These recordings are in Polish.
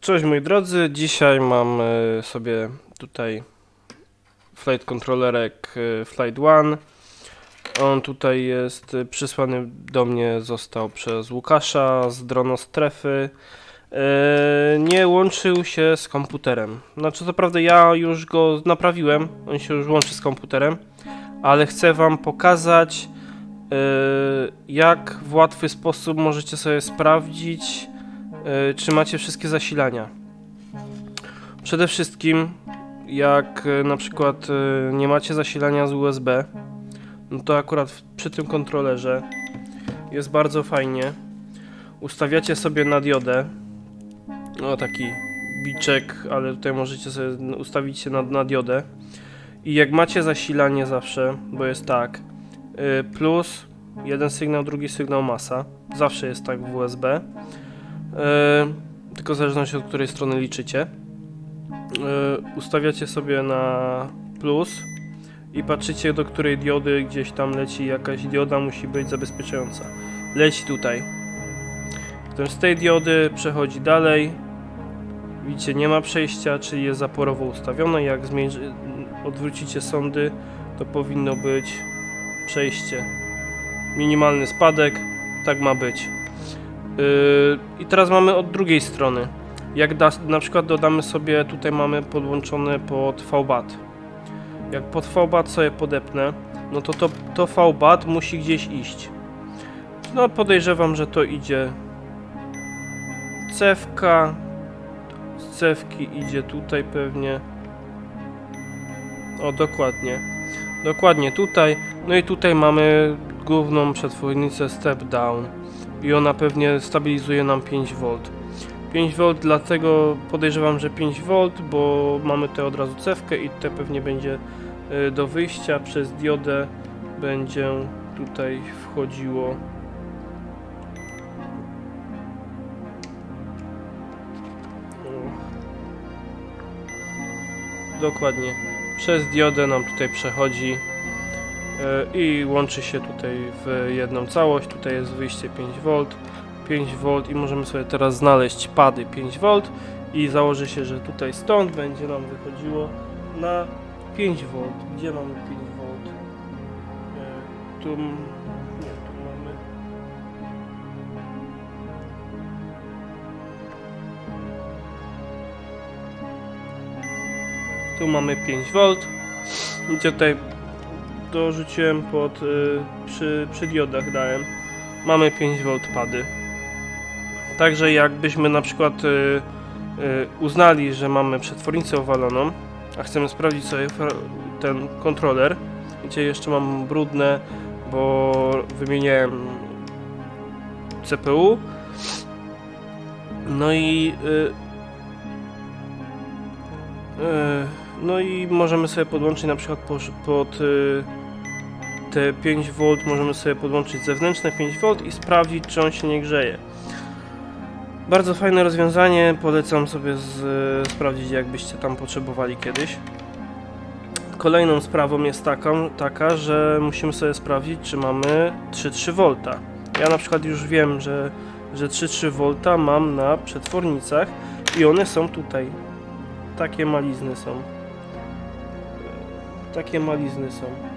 Cześć moi drodzy, dzisiaj mam sobie tutaj flight controllerek e, Flight One. On tutaj jest e, przysłany do mnie, został przez Łukasza z dronostrefy. E, Nie łączył się z komputerem. Znaczy, co prawda, ja już go naprawiłem, on się już łączy z komputerem, ale chcę Wam pokazać, jak w łatwy sposób możecie sobie sprawdzić, czy macie wszystkie zasilania. Przede wszystkim, jak e, na przykład e, nie macie zasilania z USB, no to akurat przy tym kontrolerze jest bardzo fajnie. Ustawiacie sobie na diodę, no taki biczek, ale tutaj możecie sobie ustawić się na, na diodę. I jak macie zasilanie zawsze, bo jest tak, plus jeden sygnał, drugi sygnał masa, zawsze jest tak w USB. Yy, tylko w zależności od której strony liczycie. Yy, ustawiacie sobie na plus i patrzycie do której diody gdzieś tam leci jakaś dioda musi być zabezpieczająca. Leci tutaj. Potem z tej diody przechodzi dalej. Widzicie, nie ma przejścia, czyli jest zaporowo ustawione. Jak zmierzy, odwrócicie sądy, to powinno być przejście. Minimalny spadek, tak ma być. Yy, I teraz mamy od drugiej strony. Jak da, na przykład dodamy sobie, tutaj mamy podłączone pod VBAT. Jak pod VBAT sobie podepnę, no to to, to VBAT musi gdzieś iść. No podejrzewam, że to idzie cewka. Z cewki idzie tutaj pewnie. O, dokładnie. Dokładnie tutaj. No i tutaj mamy główną przetwornicę step down i ona pewnie stabilizuje nam 5V. 5V dlatego podejrzewam, że 5V, bo mamy tutaj od razu cewkę i te pewnie będzie y, do wyjścia przez diodę będzie tutaj wchodziło. Dokładnie. Przez diodę nam tutaj przechodzi i łączy się tutaj w jedną całość. Tutaj jest wyjście 5V, 5V i możemy sobie teraz znaleźć pady 5V i założy się, że tutaj stąd będzie nam wychodziło na 5V. Gdzie mamy 5V? E, Tu, nie, tu mamy. Tu mamy 5V. Gdzie tutaj dorzuciłem pod y, przy, przy diodach dałem. Mamy 5V pady. Także jakbyśmy na przykład y, y, uznali, że mamy przetwornicę owaloną, a chcemy sprawdzić sobie ten kontroler, gdzie jeszcze mam brudne, bo wymieniałem CPU. No i y, y, no i możemy sobie podłączyć na przykład posz- pod y, te 5V możemy sobie podłączyć zewnętrzne 5V i sprawdzić czy on się nie grzeje. Bardzo fajne rozwiązanie, polecam sobie z, sprawdzić jakbyście tam potrzebowali kiedyś. Kolejną sprawą jest taką, taka, że musimy sobie sprawdzić czy mamy 3,3 V. Ja na przykład już wiem, że, że 3,3 V mam na przetwornicach i one są tutaj. Takie malizny są. Takie malizny są.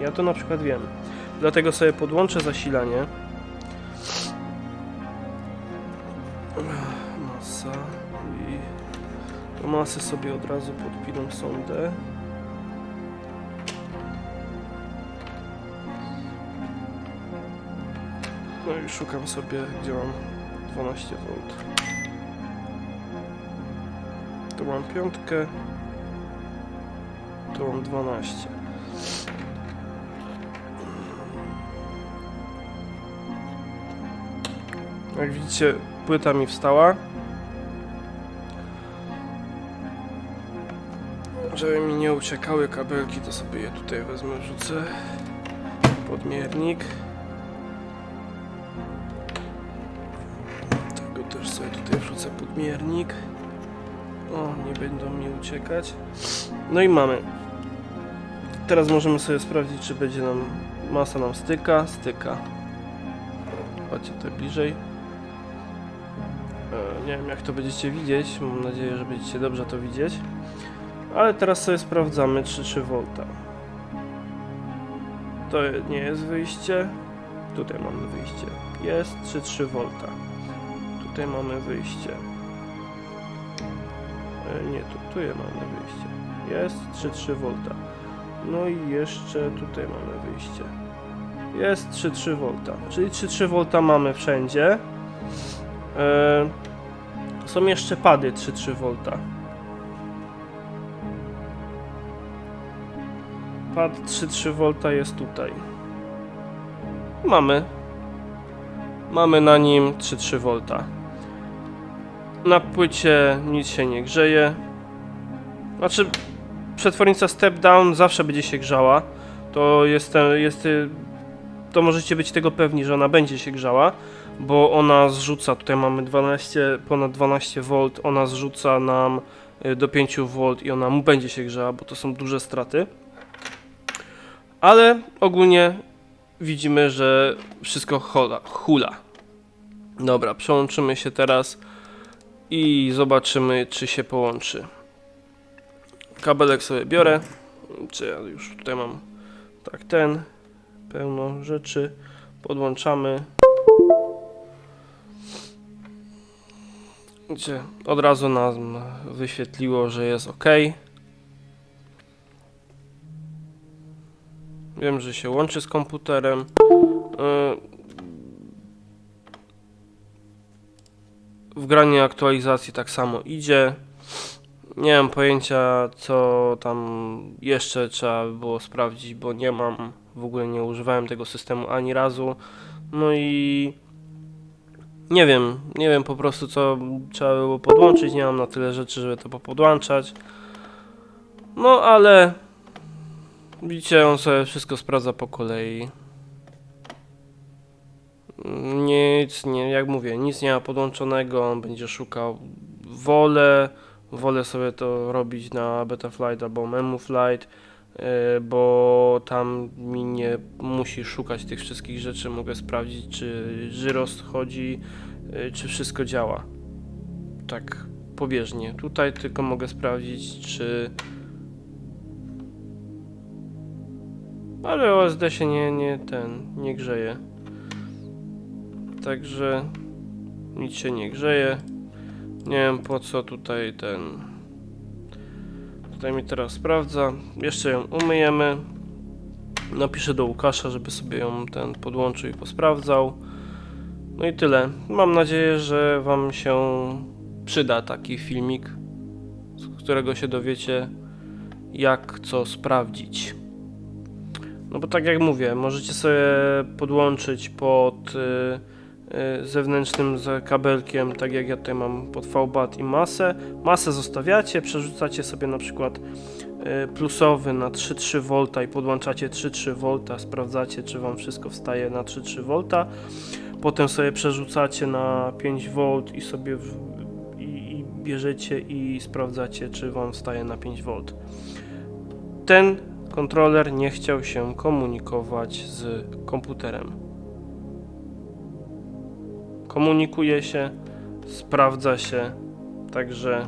Ja to na przykład wiem. Dlatego sobie podłączę zasilanie. Masa i do masy sobie od razu podpinam sondę. No i szukam sobie, gdzie mam 12 V. Tu mam piątkę. Tu mam 12. Jak widzicie, płyta mi wstała. Żeby mi nie uciekały kabelki, to sobie je tutaj wezmę, wrzucę. Podmiernik. Tego też sobie tutaj wrzucę podmiernik. O, nie będą mi uciekać. No i mamy. Teraz możemy sobie sprawdzić, czy będzie nam masa nam styka. Styka. Chodźcie tutaj bliżej. E, Nie wiem jak to będziecie widzieć, mam nadzieję, że będziecie dobrze to widzieć. Ale teraz sobie sprawdzamy 3,3 V. To nie jest wyjście. Tutaj mamy wyjście. Jest 3,3 V. Tutaj mamy wyjście. E, Nie, tu, tu mamy wyjście. Jest 3,3 V. No i jeszcze tutaj mamy wyjście. Jest 3,3 V. Czyli 3,3 V mamy wszędzie. E, Są jeszcze pady 3,3 V. Pad 3,3 V jest tutaj. Mamy. Mamy na nim 3,3 V. Na płycie nic się nie grzeje. Znaczy, przetwornica step down zawsze będzie się grzała. To jest, jest to możecie być tego pewni, że ona będzie się grzała, bo ona zrzuca, tutaj mamy 12, ponad 12 V, ona zrzuca nam y, do 5 V i ona mu będzie się grzała, bo to są duże straty. Ale ogólnie widzimy, że wszystko hola, hula. Dobra, przełączymy się teraz i zobaczymy, czy się połączy. Kabelek sobie biorę. Czy ja już tutaj mam tak ten pełno rzeczy. Podłączamy. Gdzie od razu nam wyświetliło, że jest ok. Wiem, że się łączy z komputerem. Yy, Wgranie aktualizacji tak samo idzie. Nie mam pojęcia, co tam jeszcze trzeba by było sprawdzić, bo nie mam, w ogóle nie używałem tego systemu ani razu. No i nie wiem, nie wiem po prostu, co trzeba było podłączyć. Nie mam na tyle rzeczy, żeby to popodłączać. No ale widzicie, on sobie wszystko sprawdza po kolei. Nic, nie, jak mówię, nic nie ma podłączonego, on będzie szukał wolę, wolę sobie to robić na Betaflight albo MemoFlight, bo tam mi nie musi szukać tych wszystkich rzeczy, mogę sprawdzić czy żyros chodzi, yy, czy wszystko działa. Tak pobieżnie. Tutaj tylko mogę sprawdzić czy ale OSD się nie, nie ten, nie grzeje. Także nic się nie grzeje. Nie wiem po co tutaj ten. Tutaj mi teraz sprawdza. Jeszcze ją umyjemy. Napiszę do Łukasza, żeby sobie ją ten podłączył i posprawdzał. No i tyle. Mam nadzieję, że Wam się przyda taki filmik, z którego się dowiecie, jak co sprawdzić. No bo tak jak mówię, możecie sobie podłączyć pod y, y, zewnętrznym z kabelkiem, tak jak ja tutaj mam pod VBAT i masę. Masę zostawiacie, przerzucacie sobie na przykład y, plusowy na 3,3 V i podłączacie 3,3 V, sprawdzacie czy Wam wszystko wstaje na 3,3 V. Potem sobie przerzucacie na 5 V i sobie w, i, i bierzecie i sprawdzacie czy Wam wstaje na 5 V. Ten kontroler nie chciał się komunikować z komputerem. Komunikuje się, sprawdza się, także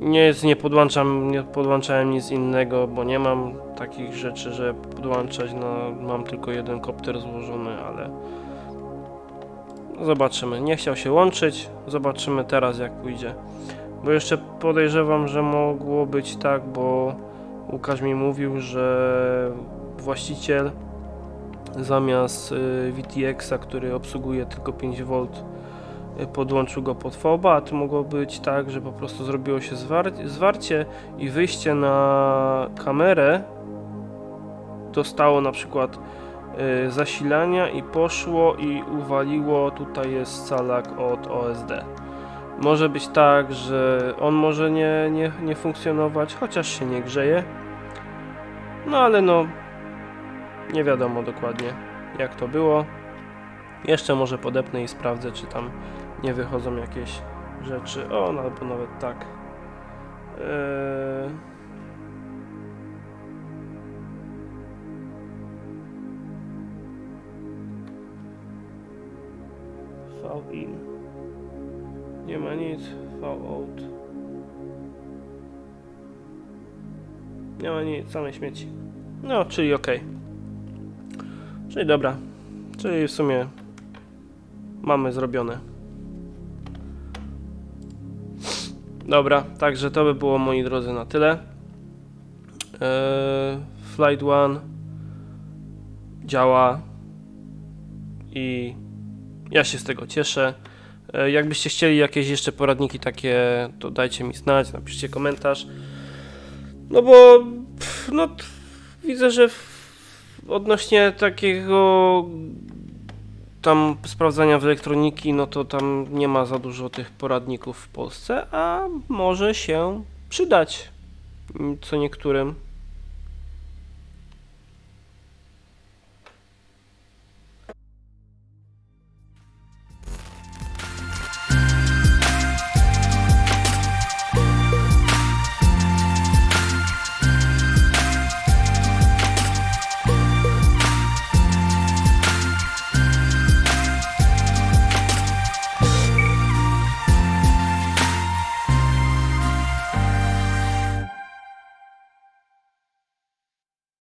nie, nie, podłączam, nie podłączałem nic innego, bo nie mam takich rzeczy, że podłączać. No, mam tylko jeden kopter złożony, ale zobaczymy. Nie chciał się łączyć, zobaczymy teraz jak pójdzie. Bo jeszcze podejrzewam, że mogło być tak, bo Łukasz mi mówił, że właściciel zamiast y, VTX-a, który obsługuje tylko 5V, y, podłączył go pod FOBA, a to mogło być tak, że po prostu zrobiło się zwar- zwarcie i wyjście na kamerę dostało na przykład y, zasilania i poszło i uwaliło, tutaj jest calak od OSD. Może być tak, że on może nie, nie, nie funkcjonować, chociaż się nie grzeje. No ale no, nie wiadomo dokładnie jak to było. Jeszcze może podepnę i sprawdzę, czy tam nie wychodzą jakieś rzeczy. O, no, albo nawet tak. Eee... V in. Nie ma nic. V out. Nie ma nic, same śmieci. No, czyli ok. Czyli dobra. Czyli w sumie mamy zrobione. Dobra, także to by było moi drodzy na tyle. Eee, Flight One działa i ja się z tego cieszę. E, Jakbyście chcieli jakieś jeszcze poradniki takie, to dajcie mi znać, napiszcie komentarz. No bo pff, no, widzę, że odnośnie takiego tam sprawdzania w elektroniki, no to tam nie ma za dużo tych poradników w Polsce, a może się przydać co niektórym.